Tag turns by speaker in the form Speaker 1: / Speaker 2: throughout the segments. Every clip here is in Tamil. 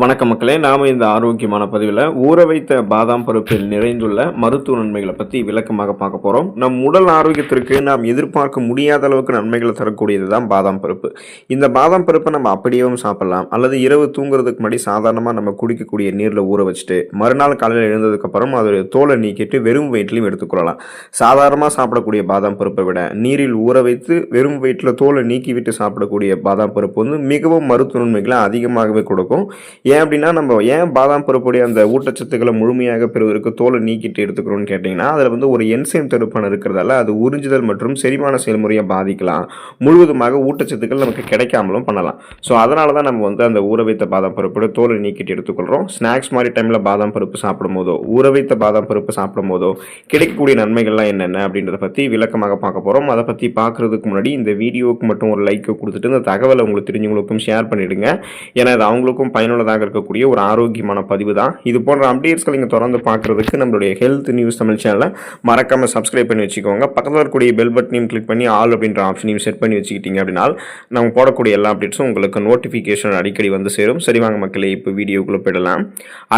Speaker 1: வணக்க மக்களே நாம இந்த ஆரோக்கியமான பதிவில் ஊற வைத்த பாதாம் பருப்பில் நிறைந்துள்ள மருத்துவ நன்மைகளை பற்றி விளக்கமாக பார்க்க போகிறோம் நம் உடல் ஆரோக்கியத்திற்கு நாம் எதிர்பார்க்க முடியாத அளவுக்கு நன்மைகளை தரக்கூடியது தான் பாதாம் பருப்பு. இந்த பாதாம் பருப்பை நம்ம அப்படியேவும் சாப்பிடலாம். அல்லது இரவு தூங்குறதுக்கு முன்னாடி சாதாரணமாக நம்ம குடிக்கக்கூடிய நீரில் ஊற வச்சுட்டு மறுநாள் காலையில் எழுந்ததுக்கப்புறம் அதோடைய தோலை நீக்கிட்டு வெறும் வயிற்றிலையும் எடுத்துக்கொள்ளலாம் சாதாரணமாக சாப்பிடக்கூடிய பாதாம் பருப்பை விட நீரில் ஊற வைத்து வெறும் வயிற்றில் தோலை நீக்கிவிட்டு சாப்பிடக்கூடிய பாதாம் பருப்பு வந்து மிகவும் மருத்துவ நன்மைகளை அதிகமாகவே கொடுக்கும். ஏன் அப்படின்னா நம்ம ஏன் பாதாம் பருப்புடைய அந்த ஊட்டச்சத்துக்களை முழுமையாக பெறுவதற்கு தோலை நீக்கிட்டு எடுத்துக்கிறோம்னு கேட்டிங்கன்னா அதில் வந்து ஒரு என்சைம் தடுப்பான இருக்கிறதால அது உறிஞ்சுதல் மற்றும் செரிமான செயல்முறையை பாதிக்கலாம். முழுவதுமாக ஊட்டச்சத்துக்கள் நமக்கு கிடைக்காமலும் பண்ணலாம். ஸோ அதனால தான் நம்ம வந்து அந்த ஊற வைத்த பாதாம் பருப்போட தோலை நீக்கிட்டு எடுத்துக்கொள்கிறோம் ஸ்நாக்ஸ் மாதிரி டைமில் பாதாம் பருப்பு சாப்பிடும் போதோ ஊற வைத்த பாதாம் பருப்பு சாப்பிடும் போதோ கிடைக்கக்கூடிய நன்மைகள்லாம் என்னென்ன அப்படின்றத பற்றி விளக்கமாக பார்க்க போகிறோம் அதை பற்றி பார்க்குறதுக்கு முன்னாடி இந்த வீடியோவுக்கு மட்டும் ஒரு லைக்கை கொடுத்துட்டு இந்த தகவலை உங்களுக்கு தெரிஞ்சவங்களுக்கும் ஷேர் பண்ணிவிடுங்க ஏன்னா அது அவங்களுக்கும் பயனுள்ளதாக இருக்கக்கூடிய ஒரு ஆரோக்கியமான பதிவு தான். இது போன்ற அப்டேட்ஸ்களை நீங்கள் தொடர்ந்து பார்க்குறதுக்கு நம்மளுடைய ஹெல்த் நியூஸ் தமிழ் சேனலை மறக்காமல் சப்ஸ்கிரைப் பண்ணி வச்சுக்கோங்க. பக்கத்தில் இருக்கக்கூடிய பெல் பட்டனையும் கிளிக் பண்ணி ஆல் அப்படின்ற ஆப்ஷனையும் செட் பண்ணி வச்சுக்கிட்டீங்க அப்படின்னா நம்ம போடக்கூடிய எல்லா அப்டேட்ஸும் உங்களுக்கு நோட்டிஃபிகேஷன் அடிக்கடி வந்து சேரும். சரி வாங்க மக்களே இப்போ வீடியோக்குள்ளே போயிடலாம்.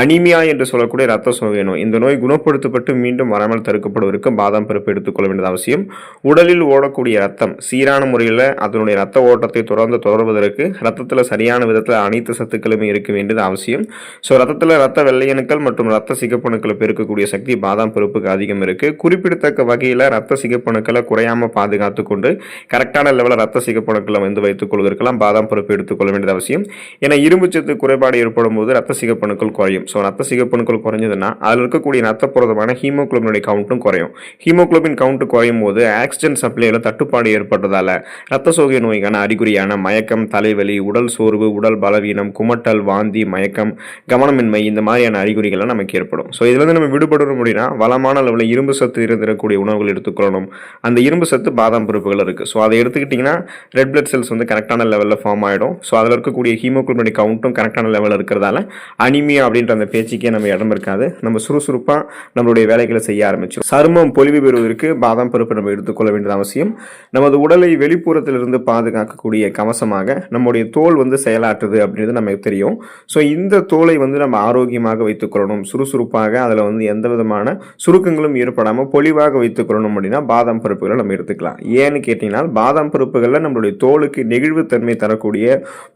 Speaker 1: அனிமியா என்று சொல்லக்கூடிய ரத்த சோகை நோய். இந்த நோய் குணப்படுத்தப்பட்டு மீண்டும் வராமல் தடுக்கப்படுவதற்கு பாதாம் பருப்பு எடுத்துக்கொள்ள வேண்டியது அவசியம். உடலில் ஓடக்கூடிய ரத்தம் சீரான முறையில் அதனுடைய ரத்த ஓட்டத்தை தொடர்ந்து தொடர்வதற்கு ரத்தத்தில் சரியான விதத்தில் அனைத்து சத்துக்களுமே இருக்க வேண்டும். வேண்டியது அவசியம். ஸோ ரத்தத்தில் ரத்த வெள்ளையணுக்கள் மற்றும் ரத்த சிகப்பணுக்களை பெருக்கக்கூடிய சக்தி பாதாம் பருப்புக்கு அதிகம் இருக்குது குறிப்பிடத்தக்க வகையில் ரத்த சிகப்பணுக்களை குறையாமல் பாதுகாத்து கொண்டு கரெக்டான லெவலில் ரத்த சிகப்பணுக்களை வந்து வைத்துக் கொள்வதற்கெல்லாம் பாதாம் பருப்பு எடுத்துக்கொள்ள வேண்டியது அவசியம். ஏன்னா இரும்புச்சத்து குறைபாடு ஏற்படும் போது ரத்த சிகப்பணுக்கள் குறையும். ஸோ ரத்த சிகப்பணுக்கள் குறைஞ்சதுன்னா அதில் இருக்கக்கூடிய ரத்த புரதமான ஹீமோக்ளோபினுடைய கவுண்ட்டும் குறையும். ஹீமோகுளோபின் கவுண்ட் குறையும் போது ஆக்சிஜன் சப்ளையில் தட்டுப்பாடு ஏற்பட்டதால் ரத்த சோகை நோய்க்கான அறிகுறியான மயக்கம் தலைவலி உடல் சோர்வு உடல் பலவீனம் குமட்டல் வாந்தி மயக்கம் கவனமின்மை இந்த மாதிரியான அறிகுறிகள்லாம் நமக்கு ஏற்படும். ஸோ இதுலேருந்து நம்ம விடுபடணும் அப்படின்னா வளமான அளவில் இரும்பு சத்து இருந்திருக்கக்கூடிய உணவுகள் எடுத்துக்கொள்ளணும். அந்த இரும்பு சத்து பாதாம் பருப்புகள் இருக்குது ஸோ அதை எடுத்துக்கிட்டிங்கன்னா ரெட் பிளட் செல்ஸ் வந்து கரெக்டான லெவலில் ஃபார்ம் ஆகிடும் ஸோ அதில் இருக்கக்கூடிய ஹீமோகுளோபின் கவுண்ட்டும் கரெக்டான லெவலில் இருக்கிறதால அனிமியா அப்படின்ற அந்த பேச்சுக்கே நம்ம இடம் இருக்காது. நம்ம சுறுசுறுப்பாக நம்மளுடைய வேலைகளை செய்ய ஆரம்பிச்சோம் சருமம் பொலிவு பெறுவதற்கு பாதாம் பருப்பு நம்ம எடுத்துக்கொள்ள வேண்டியது அவசியம். நமது உடலை வெளிப்புறத்திலிருந்து பாதுகாக்கக்கூடிய கவசமாக நம்முடைய தோல் வந்து செயலாற்றுது அப்படின்றது நமக்கு தெரியும். ஸோ இந்த தோலை வந்து நம்ம ஆரோக்கியமாக வைத்துக்கொள்ளணும். சுறுசுறுப்பாக அதில் வந்து எந்த விதமான சுருக்கங்களும் ஏற்படாமல் பொலிவாக வைத்துக்கொள்ளணும் அப்படின்னா பாதாம் பருப்புகளை நம்ம எடுத்துக்கலாம். ஏன்னு கேட்டிங்கன்னா பாதாம் பருப்புகளில் நம்மளுடைய தோலுக்கு நெகிழ்வுத்தன்மை தரக்கூடிய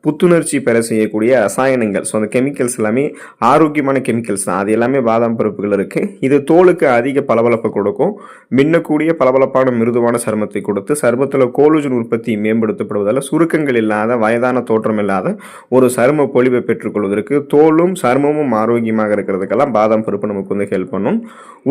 Speaker 1: புத்துணர்ச்சி பெற செய்யக்கூடிய ரசாயனங்கள். ஸோ அந்த கெமிக்கல்ஸ் எல்லாமே ஆரோக்கியமான கெமிக்கல்ஸ் தான். அது எல்லாமே பாதாம் பருப்புகள் இருக்குது இது தோலுக்கு அதிக பளபளப்பு கொடுக்கும். மின்னக்கூடிய பளபளப்பான மிருதுவான சருமத்தை கொடுத்து சருமத்தில் கோலுஜன் உற்பத்தி மேம்படுத்தப்படுவதால் சுருக்கங்கள் இல்லாத வயதான தோற்றம் இல்லாத ஒரு சரும பொலிவை கொள்வதற்கு தோலும் சருமமும் ஆரோக்கியமாக இருக்கிறதுக்கெல்லாம் பாதாம் பருப்பு நமக்கு வந்து ஹெல்ப் பண்ணும்.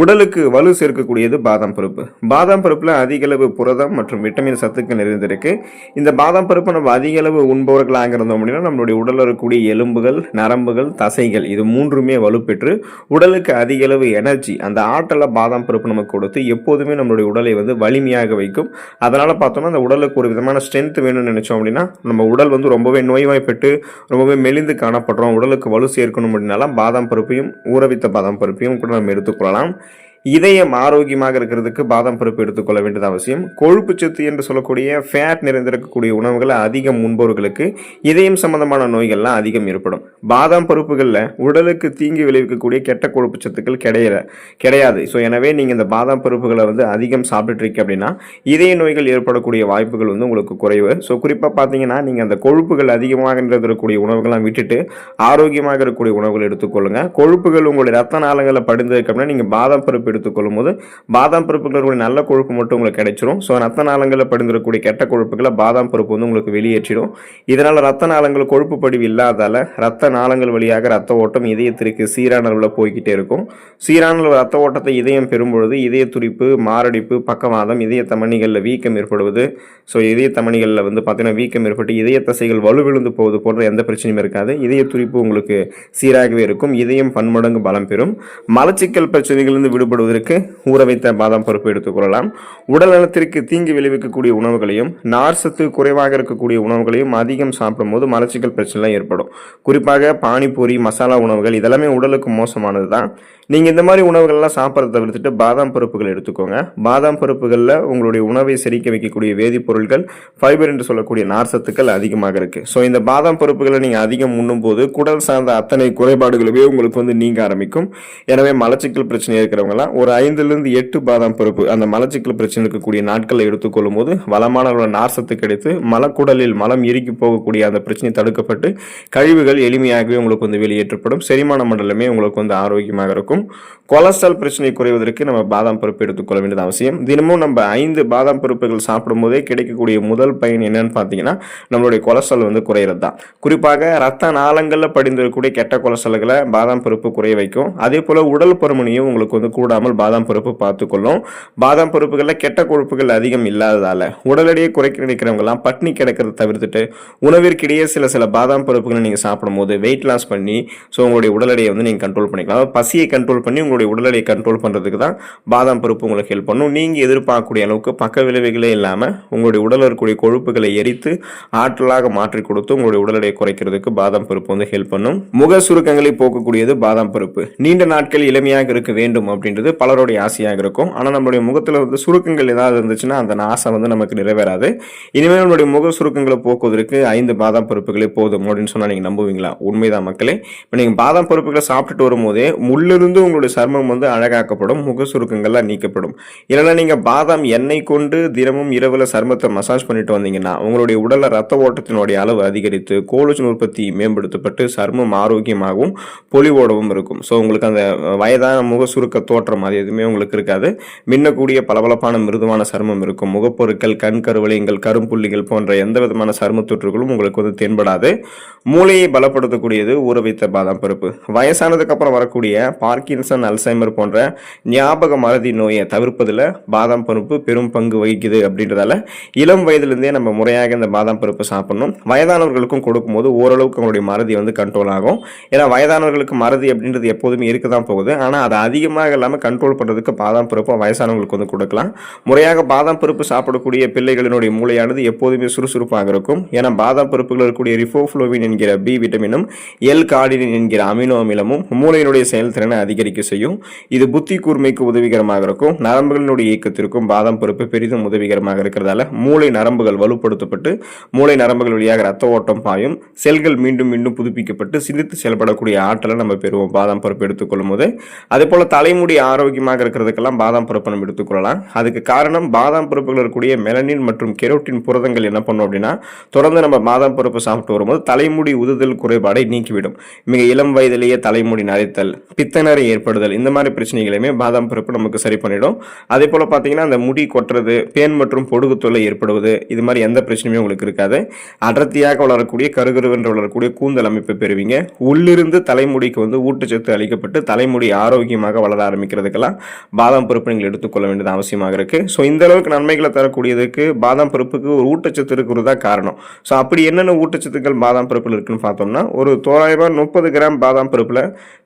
Speaker 1: உடலுக்கு வலு சேர்க்கக்கூடியது பாதாம் பருப்பு. பாதாம் பருப்பில் அதிகளவு புரதம் மற்றும் விட்டமின் சத்துக்கள் நிறைந்திருக்கு. இந்த பாதாம் பருப்பு நம்ம அதிகளவு உண்பவர்களாக இருந்தோம் அப்படின்னா நம்மளுடைய உடலில் இருக்கக்கூடிய எலும்புகள் நரம்புகள் தசைகள் இது மூன்றுமே வலுப்பெற்று உடலுக்கு அதிகளவு எனர்ஜி அந்த ஆற்றலை பாதாம் பருப்பு நமக்கு கொடுத்து எப்போதுமே நம்மளுடைய உடலை வந்து வலிமையாக வைக்கும். அதனால் பார்த்தோம்னா அந்த உடலுக்கு ஒரு விதமான ஸ்ட்ரென்த் வேணும்னு நினச்சோம் அப்படின்னா நம்ம உடல் வந்து ரொம்பவே நோய்வாய்ப்பட்டு ரொம்பவே மெலிந்து காணப்படும். காணப்படுறோம் உடலுக்கு வலு சேர்க்கணும் அப்படின்னாலாம் பாதாம் பருப்பையும் ஊறவித்த பாதாம் பருப்பையும் கூட நம்ம எடுத்துக்கொள்ளலாம். இதயம் ஆரோக்கியமாக இருக்கிறதுக்கு பாதாம் பருப்பு எடுத்துக்கொள்ள வேண்டியது அவசியம். கொழுப்பு சத்து என்று சொல்லக்கூடிய ஃபேட் நிறைந்திருக்கக்கூடிய உணவுகளை அதிகம் உண்பவர்களுக்கு இதயம் சம்பந்தமான நோய்கள்லாம் அதிகம் ஏற்படும். பாதாம் பருப்புகளில் உடலுக்கு தீங்கு விளைவிக்கக்கூடிய கெட்ட கொழுப்பு சத்துக்கள் கிடையல கிடையாது. ஸோ எனவே நீங்கள் இந்த பாதாம் பருப்புகளை வந்து அதிகம் சாப்பிட்டுட்டு அப்படின்னா இதய நோய்கள் ஏற்படக்கூடிய வாய்ப்புகள் வந்து உங்களுக்கு குறைவு. ஸோ குறிப்பாக பார்த்தீங்கன்னா நீங்கள் அந்த கொழுப்புகள் அதிகமாக இருக்கக்கூடிய உணவுகள்லாம் விட்டுட்டு ஆரோக்கியமாக இருக்கக்கூடிய உணவுகள் எடுத்துக்கொள்ளுங்கள் கொழுப்புகள் உங்களுடைய ரத்த நாளங்களில் படிந்ததுக்கு அப்படின்னா நீங்கள் பாதாம் பருப்பு எடுத்துக்கொள்ளும் போது பாதாம் பருப்புகளுடைய நல்ல கொழுப்பு மட்டும் உங்களுக்கு கிடைச்சிரும். ஸோ ரத்த நாளங்களில் படிந்திருக்கக்கூடிய கெட்ட கொழுப்புகளை பாதாம் பருப்பு வந்து உங்களுக்கு வெளியேற்றிடும். இதனால் ரத்த நாளங்கள் கொழுப்பு படிவு இல்லாதால ரத்த நாளங்கள் வழியாக ரத்த ஓட்டம் இதயத்திற்கு சீரான அளவில் போய்கிட்டே இருக்கும். சீரான அளவு ரத்த ஓட்டத்தை இதயம் பெறும்பொழுது இதய துடிப்பு மாரடைப்பு பக்கவாதம் இதய தமணிகளில் வீக்கம் ஏற்படுவது. ஸோ இதய தமணிகளில் வந்து பார்த்தீங்கன்னா வீக்கம் ஏற்பட்டு இதய தசைகள் வலுவிழுந்து போவது போன்ற எந்த பிரச்சனையும் இருக்காது. இதய துடிப்பு உங்களுக்கு சீராகவே இருக்கும். இதயம் பன்மடங்கு பலம் பெறும். மலச்சிக்கல் பிரச்சனைகளிலிருந்து சாப்பிடுவதற்கு ஊற வைத்த பாதாம் பருப்பு எடுத்துக்கொள்ளலாம் உடல் நலத்திற்கு தீங்கு விளைவிக்கக்கூடிய உணவுகளையும் நார் சத்து குறைவாக இருக்கக்கூடிய உணவுகளையும் அதிகம் சாப்பிடும்போது மலச்சிக்கல் பிரச்சனைலாம் ஏற்படும். குறிப்பாக பானிபூரி மசாலா உணவுகள் இதெல்லாமே உடலுக்கு மோசமானது தான் நீங்கள் இந்த மாதிரி உணவுகள்லாம் சாப்பிட்றத தவிர்த்துட்டு பாதாம் பருப்புகள் எடுத்துக்கோங்க. பாதாம் பருப்புகளில் உங்களுடைய உணவை செரிக்க வைக்கக்கூடிய வேதிப்பொருட்கள் ஃபைபர் என்று சொல்லக்கூடிய நார்சத்துக்கள் அதிகமாக இருக்குது ஸோ இந்த பாதாம் பருப்புகளை நீங்கள் அதிகம் உண்ணும்போது குடல் சார்ந்த அத்தனை குறைபாடுகளுமே உங்களுக்கு வந்து நீங்க ஆரம்பிக்கும். எனவே மலச்சிக்கல் பிரச்சனை இருக்கிறவங்களாம் ஒரு ஐந்துலேருந்து எட்டு பாதாம் பருப்பு அந்த மலச்சிக்கல் பிரச்சனை இருக்கக்கூடிய நாட்களை எடுத்துக்கொள்ளும் போது வளமான நார்சத்து கிடைத்து மலக்குடலில் மலம் இறுக்கி போகக்கூடிய அந்த பிரச்சனை தடுக்கப்பட்டு கழிவுகள் எளிமையாகவே உங்களுக்கு வந்து வெளியேற்றப்படும். செரிமான மண்டலமே உங்களுக்கு வந்து ஆரோக்கியமாக இருக்கும். கொலஸ்ட்ரால் பிரச்சனை குறைவதற்கு நம்ம பாதாம் பருப்பு எடுத்துக்கொள்ள வேண்டியது அவசியம். தினமும் நம்ம ஐந்து பாதாம் பருப்புகள் சாப்பிடும் போதே கிடைக்கக்கூடிய முதல் பயன் என்னன்னு பார்த்தீங்கன்னா நம்மளுடைய கொலஸ்ட்ரால் வந்து குறையிறது தான் குறிப்பாக ரத்த நாளங்களில் படிந்திருக்கக்கூடிய கெட்ட கொலஸ்ட்ரால்களை பாதாம் பருப்பு குறைய வைக்கும். அதே போல் உடல் பருமனையும் உங்களுக்கு வந்து கூடாமல் பாதாம் பருப்பு பார்த்துக்கொள்ளும் பாதாம் பருப்புகளில் கெட்ட கொழுப்புகள் அதிகம் இல்லாததால் உடல் எடையை குறைக்க நினைக்கிறவங்கலாம் பட்னி கிடக்கிறத தவிர்த்துட்டு உணவிற்கிடையே சில சில பாதாம் பருப்புகளை நீங்கள் சாப்பிடும்போது வெயிட் லாஸ் பண்ணி ஸோ உங்களுடைய உடல் எடையை வந்து நீங்கள் கண்ட்ரோல் பண்ணிக்கலாம். பசியை பசியை கண்ட்ரோல் பண்ணி உங்களுடைய உடல் எடையை கண்ட்ரோல் பண்ணுறதுக்கு தான் பாதாம் பருப்பு உங்களுக்கு ஹெல்ப் பண்ணும். நீங்கள் எதிர்பார்க்கக்கூடிய அளவுக்கு பக்க விளைவுகளே இல்லாமல் உங்களுடைய உடலில் இருக்கக்கூடிய கொழுப்புகளை எரித்து ஆற்றலாக மாற்றி கொடுத்து உங்களுடைய உடல் எடையை குறைக்கிறதுக்கு பாதாம் பருப்பு வந்து ஹெல்ப் பண்ணும். முக சுருக்கங்களை போக்கக்கூடியது பாதாம் பருப்பு. நீண்ட நாட்கள் இளமையாக இருக்க வேண்டும் அப்படின்றது பலருடைய ஆசையாக இருக்கும். ஆனால் நம்மளுடைய முகத்தில் வந்து சுருக்கங்கள் ஏதாவது இருந்துச்சுன்னா அந்த ஆசை வந்து நமக்கு நிறைவேறாது. இனிமேல் நம்மளுடைய முக சுருக்கங்களை போக்குவதற்கு ஐந்து பாதாம் பருப்புகளே போதும் அப்படின்னு சொன்னால் நீங்கள் நம்புவீங்களா? உண்மைதான் மக்களே. இப்போ நீங்கள் பாதாம் பருப்புகளை சாப்பிட்டுட்டு வரும்போதே முள்ளிருந்து உங்களுடைய சர்மம் வந்து அழகாக்கப்படும் முக சுருக்கங்கள்லாம் நீக்கப்படும். இல்லைன்னா நீங்கள் பாதாம் எண்ணெய் கொண்டு தினமும் இரவில் சர்மத்தை மசாஜ் பண்ணிட்டு வந்தீங்கன்னா உங்களுடைய உடலில் ரத்த ஓட்டத்தினுடைய அளவு அதிகரித்து கோலஜன் உற்பத்தி மேம்படுத்தப்பட்டு சர்மம் ஆரோக்கியமாகவும் பொலிவோடவும் இருக்கும். ஸோ உங்களுக்கு அந்த வயதான முக சுருக்க தோற்றம் அது எதுவுமே உங்களுக்கு இருக்காது. மின்னக்கூடிய பளபளப்பான மிருதுவான சருமம் இருக்கும். முகப்பொருட்கள் கண் கருவளையங்கள் கரும்புள்ளிகள் போன்ற எந்த விதமான சரும தொற்றுகளும் உங்களுக்கு வந்து தென்படாது. மூளையை பலப்படுத்தக்கூடியது ஊற வைத்த பாதாம் பருப்பு. வயசானதுக்கு அப்புறம் வரக்கூடிய பார்க்கின்சன் அல்சைமர் போன்ற ஞாபக மறதி நோயை தவிர்ப்பதில் பாதாம் பருப்பு பெரும் பங்கு வகிக்குது அப்படின்றதால இளம் வயதிலிருந்தே நம்ம முறையாக இந்த பாதாம் பருப்பு சாப்பிடணும். வயதானவர்களுக்கும் கொடுக்கும்போது ஓரளவுக்கு அவங்களுடைய மறதி வந்து கண்ட்ரோல் ஆகும். ஏன்னா வயதானவர்களுக்கு மறதி அப்படின்றது எப்போதுமே இருக்க தான் போகுது. ஆனால் அதை அதிகமாக இல்லாமல் கண்ட்ரோல் பண்ணுறதுக்கு பாதாம் பருப்பை வயசானவங்களுக்கு வந்து கொடுக்கலாம். முறையாக பாதாம் பருப்பு சாப்பிடக்கூடிய பிள்ளைகளினுடைய மூளையானது எப்போதுமே சுறுசுறுப்பாக இருக்கும். ஏன்னா பாதாம் பருப்புகள் இருக்கக்கூடிய ரிஃபோஃப்ளோவின் என்கிற பி விட்டமினும் எல் கார்டினின் என்கிற அமினோ அமிலமும் மூளையினுடைய செயல்திறனை அதிகரிக்க செய்யும். இது புத்தி கூர்மைக்கு உதவிகரமாக இருக்கும். நரம்புகளினுடைய இயக்கத்திற்கும் பாதாம் பருப்பு பெரிதும் உதவிகரமாக இருக்கிறதால மூளை நரம்புகள் வலுப்படுத்தப்பட்டு மூளை நரம்புகள் வழியாக ரத்த ஓட்டம் பாயும். செல்கள் மீண்டும் மீண்டும் புதுப்பிக்கப்பட்டு சிந்தித்து செயல்படக்கூடிய ஆற்றலை நம்ம பெறுவோம். பாதாம் பருப்பு எடுத்துக்கொள்ளும் போது அதே போல தலைமுடி ஆரோக்கியமாக இருக்கிறதுக்கெல்லாம் பாதாம் பருப்பு நம்ம எடுத்துக்கொள்ளலாம். அதுக்கு காரணம் பாதாம் பருப்புகள் இருக்கக்கூடிய மெலனின் மற்றும் கெரோட்டின் புரதங்கள் என்ன பண்ணும் அப்படின்னா தொடர்ந்து நம்ம பாதாம் பருப்பு சாப்பிட்டு வரும்போது தலைமுடி உதுதல் குறைபாடை நீக்கிவிடும். மிக இளம் வயதிலேயே தலைமுடி நரைத்தல் பித்தநரை ஏற்படுதல். இந்த மாதிரி பிரச்சனைகளையுமே பாதாம் பருப்பு நமக்கு சரி பண்ணிடும். அதே போல் பார்த்தீங்கன்னா அந்த முடி கொட்டுறது பேன் மற்றும் பொடுகு தொல்லை ஏற்படுவது இது மாதிரி எந்த பிரச்சனையுமே உங்களுக்கு இருக்காது. அடர்த்தியாக வளரக்கூடிய கருகருவென்று வளரக்கூடிய கூந்தல் அமைப்பை பெறுவீங்க. உள்ளிருந்து தலைமுடிக்கு வந்து ஊட்டச்சத்து அளிக்கப்பட்டு தலைமுடி ஆரோக்கியமாக வளர ஆரம்பிக்கிறதுக்கெல்லாம் பாதாம் பருப்பு நீங்கள் எடுத்துக்கொள்ள வேண்டியது அவசியமாக இருக்குது ஸோ இந்த அளவுக்கு நன்மைகளை தரக்கூடியதுக்கு பாதாம் பருப்புக்கு ஒரு ஊட்டச்சத்து இருக்கிறது தான் காரணம். ஸோ அப்படி என்னென்ன ஊட்டச்சத்துக்கள் பாதாம் பருப்பில் இருக்குன்னு பார்த்தோம்னா ஒரு தோராயமாக முப்பது கிராம் பாதாம் பருப்பில்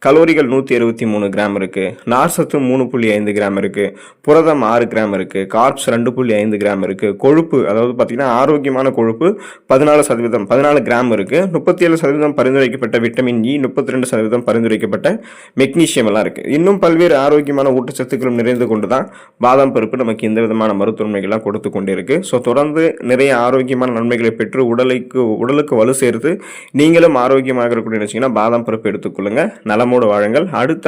Speaker 1: கலோரிகள் நூற்றி அறுபத்தி மூணு கிராம் இருக்குது நார்சத்து மூணு புள்ளி ஐந்து கிராம் இருக்குது புரதம் ஆறு கிராம் இருக்குது கார்ப்ஸ் ரெண்டு புள்ளி ஐந்து கிராம் இருக்குது கொழுப்பு அதாவது பார்த்தீங்கன்னா ஆரோக்கியமான கொழுப்பு பதினாலு சதவீதம் பதினாலு கிராம் இருக்குது முப்பத்தி ஏழு சதவீதம் பரிந்துரைக்கப்பட்ட விட்டமின் இ முப்பத்தி ரெண்டு சதவீதம் பரிந்துரைக்கப்பட்ட மெக்னீஷியம் எல்லாம் இருக்குது இன்னும் பல்வேறு ஆரோக்கியமான ஊட்டச்சத்துக்களும் நிறைந்து கொண்டு தான் பாதாம் பருப்பு நமக்கு எந்த விதமான மருத்துவமைகள்லாம் கொடுத்து கொண்டு இருக்குது ஸோ தொடர்ந்து நிறைய ஆரோக்கியமான நன்மைகளை பெற்று உடலுக்கு உடலுக்கு வலு சேர்த்து நீங்களும் ஆரோக்கியமாக இருக்கணும்னு நினச்சிங்கன்னா பாதாம் பருப்பு எடுத்துக்கொள்ளுங்க நலமோடு வாழுங்கள். அடுத்த